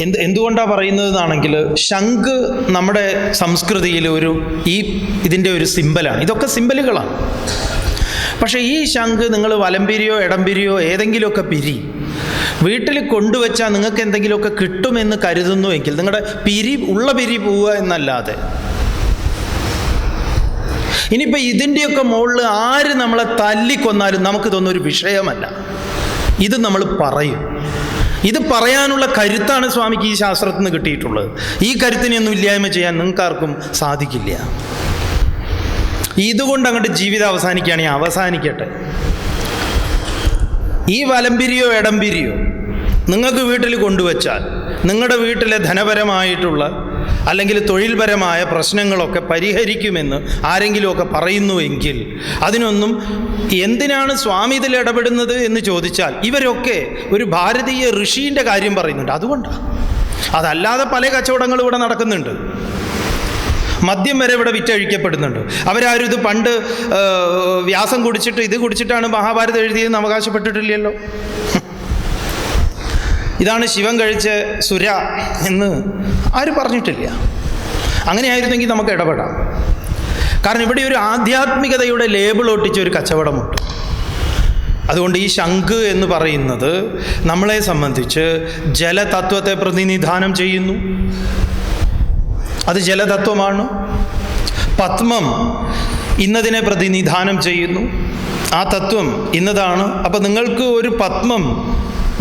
എന്ത് എന്തുകൊണ്ടാണ് പറയുന്നതെന്നാണെങ്കിൽ ശംഖ് നമ്മുടെ സംസ്കൃതിയിൽ ഒരു ഈ ഇതിന്റെ ഒരു സിമ്പലാണ്. ഇതൊക്കെ സിമ്പലുകളാണ്. പക്ഷേ ഈ ശംഖ് നിങ്ങൾ വലംപിരിയോ ഇടംപിരിയോ ഏതെങ്കിലുമൊക്കെ പിരി വീട്ടിൽ കൊണ്ടുവച്ചാൽ നിങ്ങൾക്ക് എന്തെങ്കിലുമൊക്കെ കിട്ടുമെന്ന് കരുതുന്നുവെങ്കിൽ നിങ്ങളുടെ പിരി ഉള്ള പിരി പോവുക എന്നല്ലാതെ. ഇനിയിപ്പോൾ ഇതിന്റെയൊക്കെ മുകളിൽ ആര് നമ്മളെ തല്ലിക്കൊന്നാലും നമുക്കിതൊന്നും ഒരു വിഷയമല്ല. ഇത് നമ്മൾ പറയും. ഇത് പറയാനുള്ള കരുത്താണ് സ്വാമിക്ക് ഈ ശാസ്ത്രത്തിൽ നിന്ന് കിട്ടിയിട്ടുള്ളത്. ഈ കരുത്തിനെയൊന്നും ഇല്ലായ്മ ചെയ്യാൻ നിങ്ങൾക്കാർക്കും സാധിക്കില്ല. ഇതുകൊണ്ട് അങ്ങോട്ട് ജീവിതം അവസാനിക്കുകയാണെങ്കിൽ അവസാനിക്കട്ടെ. ഈ വലമ്പിരിയോ എടമ്പിരിയോ നിങ്ങൾക്ക് വീട്ടിൽ കൊണ്ടുവച്ചാൽ നിങ്ങളുടെ വീട്ടിലെ ധനപരമായിട്ടുള്ള അല്ലെങ്കിൽ തൊഴിൽപരമായ പ്രശ്നങ്ങളൊക്കെ പരിഹരിക്കുമെന്ന് ആരെങ്കിലുമൊക്കെ പറയുന്നുവെങ്കിൽ അതിനൊന്നും എന്തിനാണ് സ്വാമി ഇതിൽ ഇടപെടുന്നത് എന്ന് ചോദിച്ചാൽ ഇവരൊക്കെ ഒരു ഭാരതീയ ഋഷീന്റെ കാര്യം പറയുന്നുണ്ട്. അതുകൊണ്ടാണ് അതല്ലാതെ പല കച്ചവടങ്ങളും ഇവിടെ നടക്കുന്നുണ്ട്. മദ്യം വരെ ഇവിടെ വിറ്റഴിക്കപ്പെടുന്നുണ്ട്. അവരാരും ഇത് പണ്ട് വ്യാസം കുടിച്ചിട്ട് ഇത് കുടിച്ചിട്ടാണ് മഹാഭാരതം എഴുതിയതെന്ന് അവകാശപ്പെട്ടിട്ടില്ലല്ലോ. ഇതാണ് ശിവൻ കഴിച്ച സുര എന്ന് ആരും പറഞ്ഞിട്ടില്ല. അങ്ങനെയായിരുന്നെങ്കിൽ നമുക്ക് ഇടപെടാം. കാരണം ഇവിടെ ഒരു ആധ്യാത്മികതയുടെ ലേബിൾ ഒട്ടിച്ച ഒരു കച്ചവടമുണ്ട്. അതുകൊണ്ട് ഈ ശംഖ് എന്ന് പറയുന്നത് നമ്മളെ സംബന്ധിച്ച് ജലതത്വത്തെ പ്രതിനിധാനം ചെയ്യുന്നു. അത് ജലതത്വമാണ്. പത്മം ഇന്നതിനെ പ്രതിനിധാനം ചെയ്യുന്നു. ആ തത്വം ഇന്നതാണ്. അപ്പം നിങ്ങൾക്ക് ഒരു പത്മം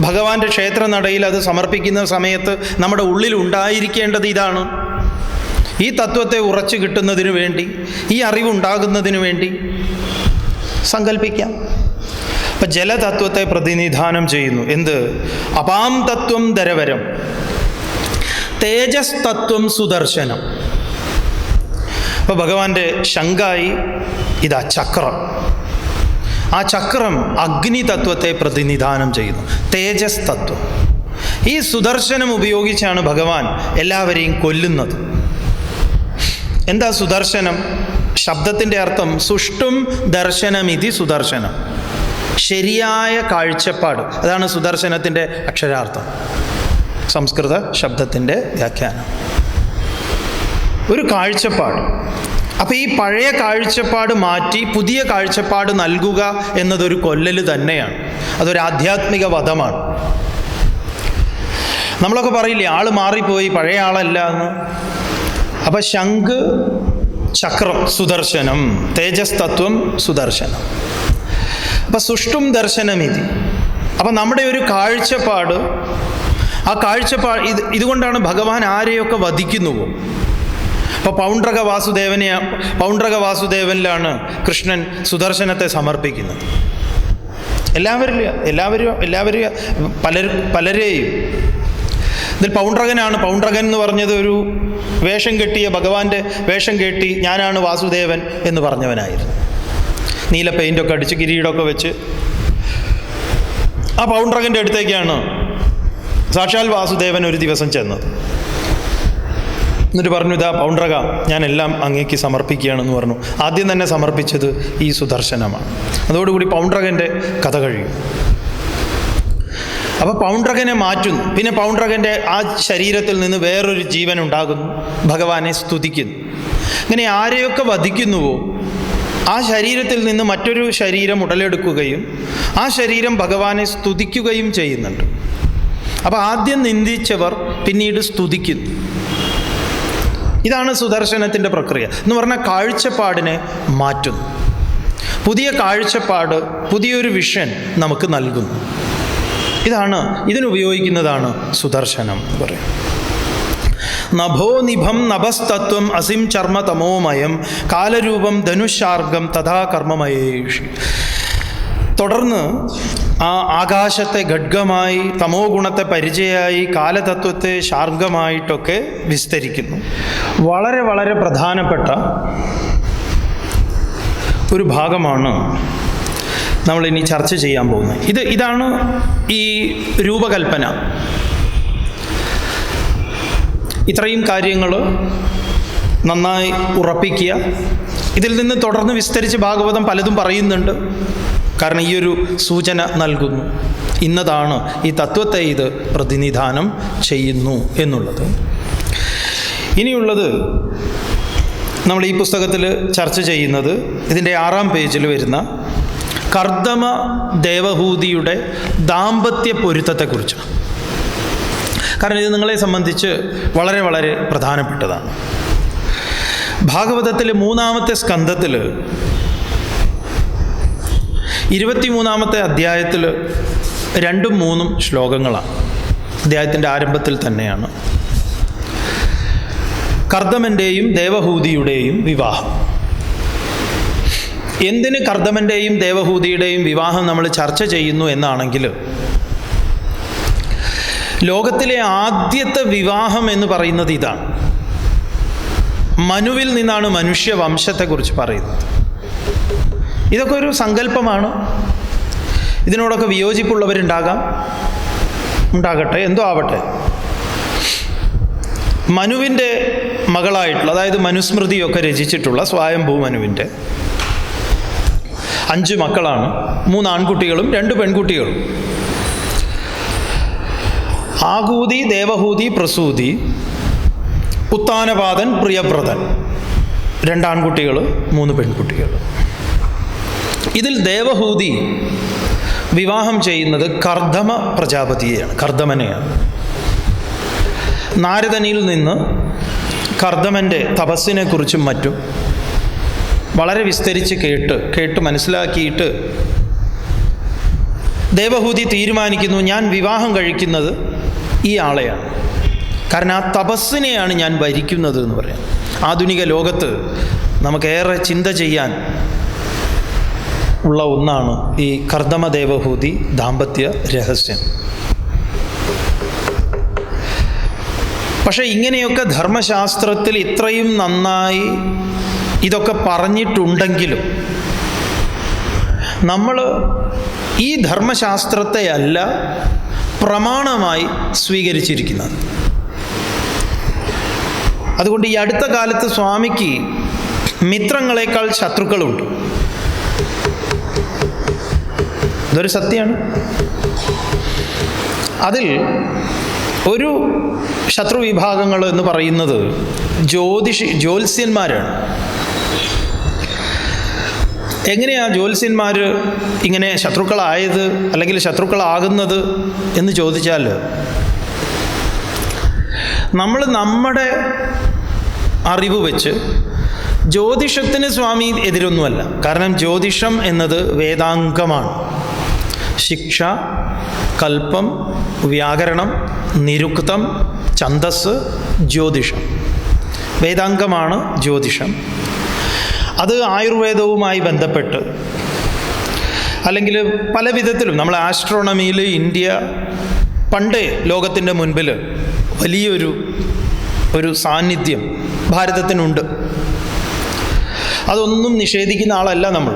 ഭഗവാന്റെ ക്ഷേത്ര നടയിൽ അത് സമർപ്പിക്കുന്ന സമയത്ത് നമ്മുടെ ഉള്ളിൽ ഉണ്ടായിരിക്കേണ്ടത് ഇതാണ്. ഈ തത്വത്തെ ഉറച്ചു കിട്ടുന്നതിന് വേണ്ടി ഈ അറിവുണ്ടാകുന്നതിന് വേണ്ടി സങ്കല്പിക്കാം അപ്പം ജലതത്വത്തെ പ്രതിനിധാനം ചെയ്യുന്നു. എന്ത്? അപാം തത്വം ദരവരം തേജസ് തത്വം സുദർശനം. അപ്പോൾ ഭഗവാന്റെ ശങ്കായി ഇതാ ചക്രം. ആ ചക്രം അഗ്നി തത്വത്തെ പ്രതിനിധാനം ചെയ്യുന്നു. തേജസ് തത്വം ഈ സുദർശനം ഉപയോഗിച്ചാണ് ഭഗവാൻ എല്ലാവരെയും കൊല്ലുന്നത്. എന്താ സുദർശനം? ശബ്ദത്തിന്റെ അർത്ഥം സുഷ്ടും ദർശനമിതി സുദർശനം. ശരിയായ കാഴ്ചപ്പാട്. അതാണ് സുദർശനത്തിന്റെ അക്ഷരാർത്ഥം. സംസ്കൃത ശബ്ദത്തിന്റെ വ്യാഖ്യാനം. ഒരു കാഴ്ചപ്പാട്. അപ്പോൾ ഈ പഴയ കാഴ്ചപ്പാട് മാറ്റി പുതിയ കാഴ്ചപ്പാട് നൽകുക എന്നതൊരു കൊല്ലൽ തന്നെയാണ്. അതൊരു ആധ്യാത്മിക വധമാണ്. നമ്മളൊക്കെ പറയില്ലേ ആൾ മാറിപ്പോയി പഴയ ആളല്ല എന്ന്. അപ്പം ശംഖ് ചക്രം സുദർശനം തേജസ് തത്വം സുദർശനം. അപ്പം സുഷ്ടും ദർശനമിതി. അപ്പം നമ്മുടെ ഒരു കാഴ്ചപ്പാട് ആ കാഴ്ചപ്പാട് ഇത് ഇതുകൊണ്ടാണ് ഭഗവാൻ ആരെയൊക്കെ വധിക്കുന്നുവോ? അപ്പോൾ പൗണ്ഡ്രക വാസുദേവനെ പൗണ്ഡ്രക വാസുദേവനിലാണ് കൃഷ്ണൻ സുദർശനത്തെ സമർപ്പിക്കുന്നത്. എല്ലാവരും എല്ലാവരും എല്ലാവരും പലർ പലരെയും. ഇതിൽ പൗണ്ഡ്രകനാണ് പൗണ്ഡ്രകൻ എന്ന് പറഞ്ഞത് ഒരു വേഷം കെട്ടിയ ഭഗവാന്റെ വേഷം കെട്ടി ഞാനാണ് വാസുദേവൻ എന്ന് പറഞ്ഞവനായിരുന്നു. നീല പെയിന്റൊക്കെ അടിച്ച് കിരീടമൊക്കെ വെച്ച് ആ പൗണ്ഡ്രകന്റെ അടുത്തേക്കാണ് സാക്ഷാൽ വാസുദേവൻ ഒരു ദിവസം ചെന്നത്. എന്നിട്ട് പറഞ്ഞു ഇതാ പൗണ്ടറക ഞാൻ എല്ലാം അങ്ങേക്ക് സമർപ്പിക്കുകയാണെന്ന് പറഞ്ഞു. ആദ്യം തന്നെ സമർപ്പിച്ചത് ഈ സുദർശനമാണ്. അതോടുകൂടി പൗണ്ടറകന്റെ കഥ കഴിയും. അപ്പോൾ പൗണ്ട്രകനെ മാറ്റുന്നു. പിന്നെ പൗണ്ട്രകന്റെ ആ ശരീരത്തിൽ നിന്ന് വേറൊരു ജീവൻ ഉണ്ടാകുന്നു. ഭഗവാനെ സ്തുതിക്കുന്നു. അങ്ങനെ ആരെയൊക്കെ വധിക്കുന്നുവോ ആ ശരീരത്തിൽ നിന്ന് മറ്റൊരു ശരീരം ഉടലെടുക്കുകയും ആ ശരീരം ഭഗവാനെ സ്തുതിക്കുകയും ചെയ്യുന്നുണ്ട്. അപ്പോൾ ആദ്യം നിന്ദിച്ചവർ പിന്നീട് സ്തുതിക്കുന്നു. ഇതാണ് സുദർശനത്തിന്റെ പ്രക്രിയ. എന്ന് പറഞ്ഞാൽ കാഴ്ചപ്പാടിനെ മാറ്റുന്നു. പുതിയ കാഴ്ചപ്പാട് പുതിയൊരു വിഷൻ നമുക്ക് നൽകുന്നു. ഇതാണ് ഇതിനുപയോഗിക്കുന്നതാണ് സുദർശനം എന്ന് പറയും നഭോ നിഭം നഭസ്തത്വം അസിം ചർമ്മ തമോമയം കാലരൂപം ധനുഷാർഗം തഥാ കർമ്മമയേഷി. തുടർന്ന് ആ ആകാശത്തെ ഖഡ്ഗമായി തമോ ഗുണത്തെ പരിചയമായി കാലതത്വത്തെ ശാർഗമായിട്ടൊക്കെ വിസ്തരിക്കുന്നു. വളരെ വളരെ പ്രധാനപ്പെട്ട ഒരു ഭാഗമാണ് നമ്മൾ ഇനി ചർച്ച ചെയ്യാൻ പോകുന്നത്. ഇത് ഇതാണ് ഈ രൂപകൽപ്പന. ഇത്രയും കാര്യങ്ങൾ നന്നായി ഉറപ്പിക്കുക. ഇതിൽ നിന്ന് തുടർന്ന് വിസ്തരിച്ച് ഭാഗവതം പലതും പറയുന്നുണ്ട്. കാരണം ഈ ഒരു സൂചന നൽകുന്നു. ഇന്നതാണ് ഈ തത്വത്തെ ഇത് പ്രതിനിധാനം ചെയ്യുന്നു എന്നുള്ളത്. ഇനിയുള്ളത് നമ്മൾ ഈ പുസ്തകത്തിൽ ചർച്ച ചെയ്യുന്നത് ഇതിന്റെ ആറാം പേജിൽ വരുന്ന കർദമ ദേവഹൂതിയുടെ ദാമ്പത്യ പൊരുത്തത്തെക്കുറിച്ചാണ്. കാരണം ഇത് നിങ്ങളെ സംബന്ധിച്ച് വളരെ വളരെ പ്രധാനപ്പെട്ടതാണ്. ഭാഗവതത്തിലെ മൂന്നാമത്തെ സ്കന്ധത്തിൽ ഇരുപത്തിമൂന്നാമത്തെ അധ്യായത്തിൽ രണ്ടും മൂന്നും ശ്ലോകങ്ങളാണ്. അദ്ദേഹത്തിന്റെ ആരംഭത്തിൽ തന്നെയാണ്. കർദമന്റെയും ദേവഹൂതിയുടെയും വിവാഹം. എന്തിന് കർദമന്റെയും ദേവഹൂതിയുടെയും വിവാഹം നമ്മൾ ചർച്ച ചെയ്യുന്നു എന്നാണെങ്കിൽ ലോകത്തിലെ ആദ്യത്തെ വിവാഹം എന്ന് പറയുന്നത് ഇതാണ്. മനുവിൽ നിന്നാണ് മനുഷ്യ വംശത്തെക്കുറിച്ച് പറയുന്നത്. ഇതൊക്കെ ഒരു സങ്കല്പമാണ്. ഇതിനോടൊക്കെ വിയോജിപ്പുള്ളവരുണ്ടാകാം. ഉണ്ടാകട്ടെ എന്തോ ആവട്ടെ. മനുവിന്റെ മകളായിട്ടുള്ള അതായത് മനുസ്മൃതിയൊക്കെ രചിച്ചിട്ടുള്ള സ്വയംഭൂ മനുവിന്റെ അഞ്ച് മക്കളാണ്. മൂന്ന് ആൺകുട്ടികളും രണ്ട് പെൺകുട്ടികളും. ആകൂതി ദേവഹൂതി പ്രസൂതി ഉത്താനപാതൻ പ്രിയവ്രതൻ. രണ്ടാൺകുട്ടികൾ മൂന്ന് പെൺകുട്ടികൾ ഇതിൽ ദേവഹൂതി വിവാഹം ചെയ്യുന്നത് കർദമ പ്രജാപതിയെയാണ് കർദമനെയാണ് നാരദനിൽ നിന്ന് കർദമന്റെ തപസ്സിനെക്കുറിച്ചും മറ്റും വളരെ വിസ്തരിച്ച് കേട്ട് കേട്ട് മനസ്സിലാക്കിയിട്ട് ദേവഹൂതി തീരുമാനിക്കുന്നു ഞാൻ വിവാഹം കഴിക്കുന്നത് ഈ ആളെയാണ്. കാരണം ആ തപസ്സിനെയാണ് ഞാൻ ഭരിക്കുന്നത് എന്ന് പറയാം. ആധുനിക ലോകത്ത് നമുക്കേറെ ചിന്ത ചെയ്യാൻ ഉള്ള ഒന്നാണ് ഈ കർദമ ദേവഹൂതി ദാമ്പത്യ രഹസ്യം. പക്ഷേ ഇങ്ങനെയൊക്കെ ധർമ്മശാസ്ത്രത്തിൽ ഇത്രയും നന്നായി ഇതൊക്കെ പറഞ്ഞിട്ടുണ്ടെങ്കിലും നമ്മൾ ഈ ധർമ്മശാസ്ത്രത്തെ അല്ല പ്രമാണമായി സ്വീകരിച്ചിരിക്കുന്നത്. അതുകൊണ്ട് ഈ അടുത്ത കാലത്ത് സ്വാമിക്ക് മിത്രങ്ങളെക്കാൾ ശത്രുക്കളുണ്ട്. ഇതൊരു സത്യമാണ്. അതിൽ ഒരു ശത്രു വിഭാഗങ്ങൾ എന്ന് പറയുന്നത് ജ്യോതിഷി ജ്യോത്സ്യന്മാരാണ്. എങ്ങനെയാ ജ്യോത്സ്യന്മാർ ഇങ്ങനെ ശത്രുക്കളായത് അല്ലെങ്കിൽ ശത്രുക്കളാകുന്നത് എന്ന് ചോദിച്ചാൽ നമ്മൾ നമ്മുടെ അറിവ് വെച്ച് ജ്യോതിഷത്തിന് സ്വാമി എതിരൊന്നുമല്ല. കാരണം ജ്യോതിഷം എന്നത് വേദാംഗമാണ്. ശിക്ഷ കൽപ്പം വ്യാകരണം നിരുക്തം ഛന്ദസ് ജ്യോതിഷം. വേദാംഗമാണ് ജ്യോതിഷം. അത് ആയുർവേദവുമായി ബന്ധപ്പെട്ട് അല്ലെങ്കിൽ പല വിധത്തിലും നമ്മൾ ആസ്ട്രോണമിയിൽ ഇന്ത്യ പണ്ടേ ലോകത്തിന്റെ മുൻപിൽ വലിയൊരു ഒരു സാന്നിധ്യം ഭാരതത്തിനുണ്ട്. അതൊന്നും നിഷേധിക്കുന്ന ആളല്ല നമ്മൾ.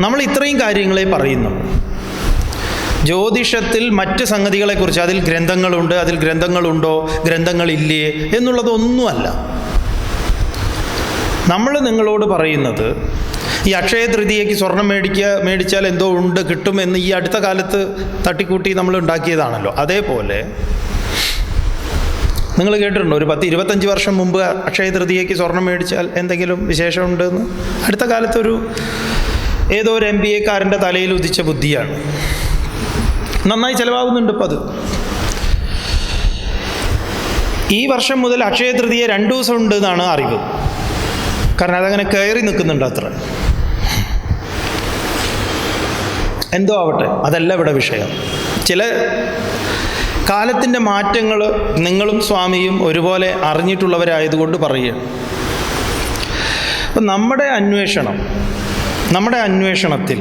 നമ്മൾ ഇത്രയും കാര്യങ്ങളെ പറയുന്നു. ജ്യോതിഷത്തിൽ മറ്റ് സംഗതികളെക്കുറിച്ച് അതിൽ ഗ്രന്ഥങ്ങളുണ്ട് അതിൽ ഗ്രന്ഥങ്ങളുണ്ടോ ഗ്രന്ഥങ്ങളില്ലേ എന്നുള്ളതൊന്നുമല്ല. നമ്മൾ നിങ്ങളോട് പറയുന്നത് ഈ അക്ഷയ തൃതീയയ്ക്ക് സ്വർണം മേടിക്കുക മേടിച്ചാൽ എന്തോ ഉണ്ട് കിട്ടുമെന്ന് ഈ അടുത്ത കാലത്ത് തട്ടിക്കൂട്ടി നമ്മൾ ഉണ്ടാക്കിയതാണല്ലോ. അതേപോലെ നിങ്ങൾ കേട്ടിട്ടുണ്ടോ? ഒരു പത്ത് ഇരുപത്തഞ്ച് വർഷം മുമ്പ് അക്ഷയ തൃതീയയ്ക്ക് സ്വർണം മേടിച്ചാൽ എന്തെങ്കിലും വിശേഷമുണ്ടെന്ന്? അടുത്ത കാലത്തൊരു ഏതോ ഒരു എം ബി എക്കാരന്റെ തലയിൽ ഉദിച്ച ബുദ്ധിയാണ്. നന്നായി ചിലവാകുന്നുണ്ട് ഇപ്പം അത് ഈ വർഷം മുതൽ അക്ഷയ തൃതീയ രണ്ടു ദിവസം ഉണ്ട് എന്നാണ് അറിവ്. കാരണം അതങ്ങനെ കയറി നിൽക്കുന്നുണ്ട് അത്ര. എന്തോ ആവട്ടെ അതല്ല ഇവിടെ വിഷയം. ചില കാലത്തിന്റെ മാറ്റങ്ങൾ നിങ്ങളും സ്വാമിയും ഒരുപോലെ അറിഞ്ഞിട്ടുള്ളവരായതുകൊണ്ട് പറയുക അപ്പം നമ്മുടെ അന്വേഷണം നമ്മുടെ അന്വേഷണത്തിൽ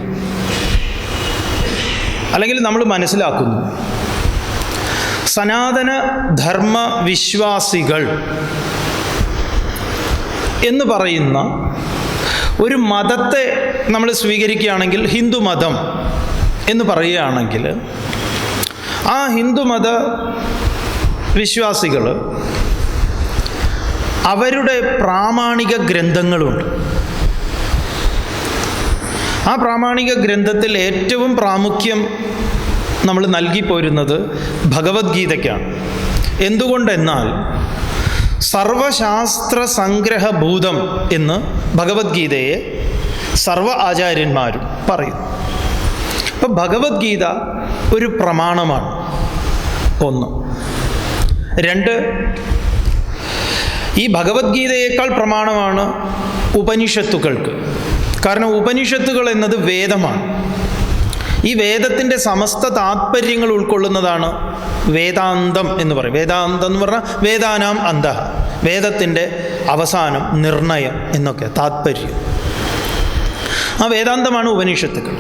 അല്ലെങ്കിൽ നമ്മൾ മനസ്സിലാക്കുന്നു സനാതന ധർമ്മ വിശ്വാസികൾ എന്ന് പറയുന്ന ഒരു മതത്തെ നമ്മൾ സ്വീകരിക്കുകയാണെങ്കിൽ ഹിന്ദു മതം എന്ന് പറയുകയാണെങ്കിൽ ആ ഹിന്ദുമത വിശ്വാസികൾ അവരുടെ പ്രാമാണിക ഗ്രന്ഥങ്ങളുണ്ട്. ആ പ്രാമാണിക ഗ്രന്ഥത്തിൽ ഏറ്റവും പ്രാമുഖ്യം നമ്മൾ നൽകിപ്പോരുന്നത് ഭഗവത്ഗീതയ്ക്കാണ്. എന്തുകൊണ്ടെന്നാൽ സർവശാസ്ത്ര സംഗ്രഹഭൂതം എന്ന് ഭഗവത്ഗീതയെ സർവ ആചാര്യന്മാരും പറയും അപ്പം ഭഗവത്ഗീത ഒരു പ്രമാണമാണ്. ഒന്ന്. രണ്ട്. ഈ ഭഗവത്ഗീതയേക്കാൾ പ്രമാണമാണ് ഉപനിഷത്തുകൾക്ക്. കാരണം ഉപനിഷത്തുകൾ എന്നത് വേദമാണ്. ഈ വേദത്തിന്റെ സമസ്ത താത്പര്യങ്ങൾ ഉൾക്കൊള്ളുന്നതാണ് വേദാന്തം എന്ന് പറയും. വേദാന്തം എന്ന് പറഞ്ഞാൽ വേദാനാം അന്ത വേദത്തിന്റെ അവസാനം നിർണയം എന്നൊക്കെ താത്പര്യം. ആ വേദാന്തമാണ് ഉപനിഷത്തുക്കൾ.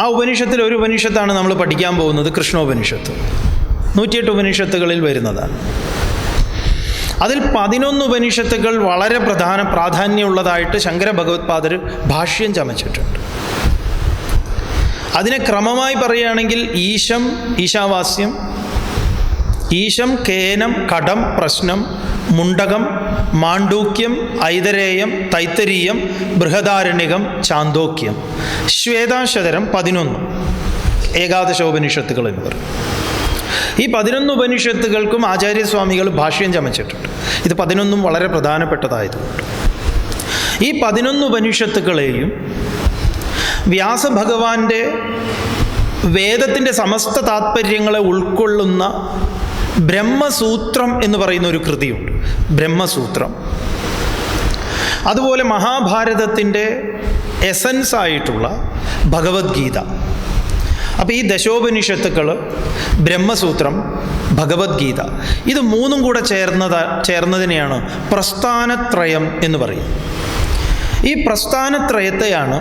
ആ ഉപനിഷത്തിൽ ഒരു ഉപനിഷത്താണ് നമ്മൾ പഠിക്കാൻ പോകുന്നത് കൃഷ്ണോപനിഷത്ത്. നൂറ്റിയെട്ട് ഉപനിഷത്തുകളിൽ വരുന്നതാണ്. അതിൽ പതിനൊന്ന് ഉപനിഷത്തുകൾ വളരെ പ്രധാന പ്രാധാന്യമുള്ളതായിട്ട് ശങ്കര ഭഗവത്പാദർ ഭാഷ്യം ചമച്ചിട്ടുണ്ട്. അതിനെ ക്രമമായി പറയുകയാണെങ്കിൽ ഈശം ഈശാവാസ്യം ഈശം കേനം കടം പ്രശ്നം മുണ്ടകം മാണ്ഡൂക്യം ഐതരേയം തൈത്തരീയം ബൃഹദാരണ്യകം ചാന്തോക്യം ശ്വേതാശതരം പതിനൊന്ന് ഏകാദശോപനിഷത്തുകൾ എന്ന് പറയും ഈ പതിനൊന്ന് ഉപനിഷത്തുകൾക്കും ആചാര്യസ്വാമികൾ ഭാഷ്യം ചമച്ചിട്ടുണ്ട്. ഇത് പതിനൊന്നും വളരെ പ്രധാനപ്പെട്ടതായതുകൊണ്ട്. ഈ പതിനൊന്ന് ഉപനിഷത്തുകളെയും വ്യാസഭഗവാന്റെ വേദത്തിന്റെ സമസ്ത താത്പര്യങ്ങളെ ഉൾക്കൊള്ളുന്ന ബ്രഹ്മസൂത്രം എന്ന് പറയുന്ന ഒരു കൃതിയുണ്ട്. ബ്രഹ്മസൂത്രം. അതുപോലെ മഹാഭാരതത്തിന്റെ എസൻസ് ആയിട്ടുള്ള ഭഗവത്ഗീത. അപ്പോൾ ഈ ദശോപനിഷത്തുക്കൾ ബ്രഹ്മസൂത്രം ഭഗവത്ഗീത ഇത് മൂന്നും കൂടെ ചേർന്നത ചേർന്നതിനെയാണ് പ്രസ്ഥാനത്രയം എന്ന് പറയും ഈ പ്രസ്ഥാനത്രയത്തെയാണ്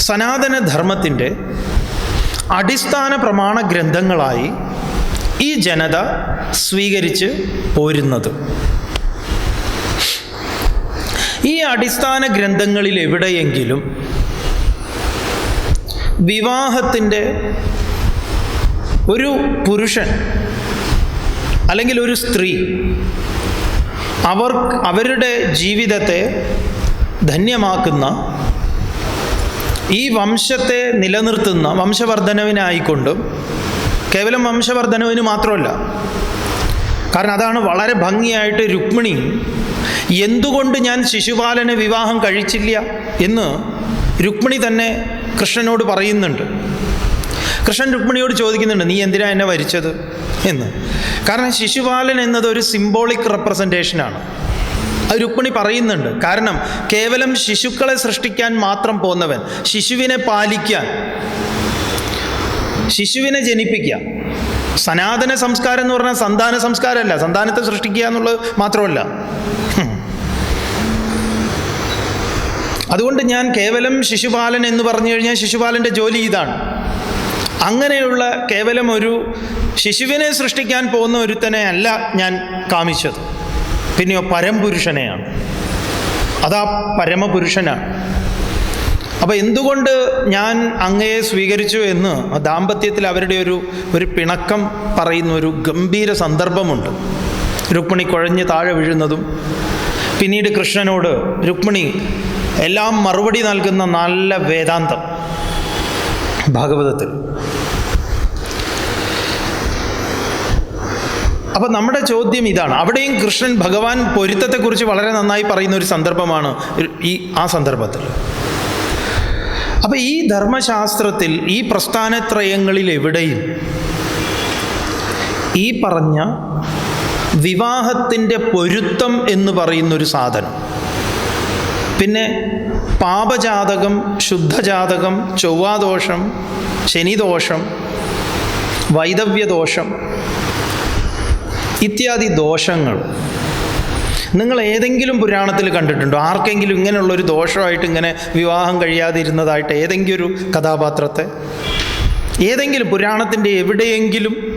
സനാതനധർമ്മത്തിന്റെ അടിസ്ഥാന പ്രമാണ ഗ്രന്ഥങ്ങളായി ഈ ജനത സ്വീകരിച്ച് പോരുന്നത്. ഈ അടിസ്ഥാന ഗ്രന്ഥങ്ങളിൽ എവിടെയെങ്കിലും വിവാഹത്തിന്റെ ഒരു പുരുഷൻ അല്ലെങ്കിൽ ഒരു സ്ത്രീ അവർ അവരുടെ ജീവിതത്തെ ധന്യമാക്കുന്ന ഈ വംശത്തെ നിലനിർത്തുന്ന വംശവർദ്ധനവിനായിക്കൊണ്ടും കേവലം വംശവർദ്ധനവിന് മാത്രമല്ല. കാരണം അതാണ് വളരെ ഭംഗിയായിട്ട് രുക്മിണി എന്തുകൊണ്ട് ഞാൻ ശിശുപാലന വിവാഹം കഴിച്ചില്ല എന്ന് രുക്മിണി തന്നെ കൃഷ്ണനോട് പറയുന്നുണ്ട്. കൃഷ്ണൻ രുക്മിണിയോട് ചോദിക്കുന്നുണ്ട് നീ എന്തിനാ എന്നെ വരിച്ചത്? എന്ന്. കാരണം ശിശുപാലൻ എന്നത് ഒരു സിംബോളിക് റെപ്രസെന്റേഷനാണ് അത് രുക്മിണി പറയുന്നുണ്ട് കാരണം കേവലം ശിശുക്കളെ സൃഷ്ടിക്കാൻ മാത്രം പോന്നവൻ ശിശുവിനെ പാലിക്കാൻ ശിശുവിനെ ജനിപ്പിക്കുക സനാതന സംസ്കാരം എന്ന് പറഞ്ഞാൽ സന്താന സംസ്കാരമല്ല സന്താനത്തെ സൃഷ്ടിക്കുക എന്നുള്ളത് മാത്രമല്ല അതുകൊണ്ട് ഞാൻ കേവലം ശിശുപാലൻ എന്ന് പറഞ്ഞു കഴിഞ്ഞാൽ ശിശുപാലന്റെ ജോലി ഇതാണ്. അങ്ങനെയുള്ള കേവലം ഒരു ശിശുവിനെ സൃഷ്ടിക്കാൻ പോകുന്ന ഒരുത്തനെ അല്ല ഞാൻ കാമിച്ചത്. പിന്നെയോ പരംപുരുഷനെയാണ് അതാ പരമപുരുഷനാണ്. അപ്പോൾ എന്തുകൊണ്ട് ഞാൻ അങ്ങയെ സ്വീകരിച്ചു എന്ന് ദാമ്പത്യത്തിൽ അവരുടെ ഒരു ഒരു പിണക്കം പറയുന്ന ഒരു ഗംഭീര സന്ദർഭമുണ്ട്. രുക്മിണി കുഴഞ്ഞ് താഴെ വീഴുന്നതും പിന്നീട് കൃഷ്ണനോട് രുക്മിണി എല്ലാം മറുപടി നൽകുന്ന നല്ല വേദാന്തം. ഭാഗവതത്തിൽ. അപ്പം നമ്മുടെ ചോദ്യം ഇതാണ്. അവിടെയും കൃഷ്ണൻ ഭഗവാൻ പൊരുത്തത്തെക്കുറിച്ച് വളരെ നന്നായി പറയുന്ന ഒരു സന്ദർഭമാണ് ഈ ആ സന്ദർഭത്തിൽ. അപ്പം ഈ ധർമ്മശാസ്ത്രത്തിൽ ഈ പ്രസ്ഥാനത്രയങ്ങളിൽ എവിടെയും ഈ പറഞ്ഞ വിവാഹത്തിന്റെ പൊരുത്തം എന്ന് പറയുന്നൊരു സാധനം പിന്നെ പാപജാതകം ശുദ്ധജാതകം ചൊവ്വാദോഷം ശനിദോഷം വൈദവ്യദോഷം ഇത്യാദി ദോഷങ്ങൾ. നിങ്ങൾ ഏതെങ്കിലും പുരാണത്തിൽ കണ്ടിട്ടുണ്ടോ? ആർക്കെങ്കിലും ഇങ്ങനെയുള്ളൊരു ദോഷമായിട്ട് ഇങ്ങനെ വിവാഹം കഴിയാതിരുന്നതായിട്ട് ഏതെങ്കിലും ഒരു കഥാപാത്രത്തെ? ഏതെങ്കിലും പുരാണത്തിന്റെ എവിടെയെങ്കിലും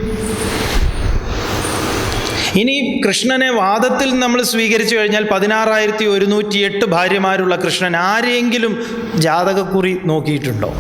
ഇനി കൃഷ്ണനെ വാദത്തിൽ നമ്മൾ സ്വീകരിച്ചു കഴിഞ്ഞാൽ പതിനാറായിരത്തി ഒരുന്നൂറ്റി എട്ട് ഭാര്യമാരുള്ള കൃഷ്ണൻ ആരെയെങ്കിലും ജാതകക്കുറി നോക്കിയിട്ടുണ്ടോ?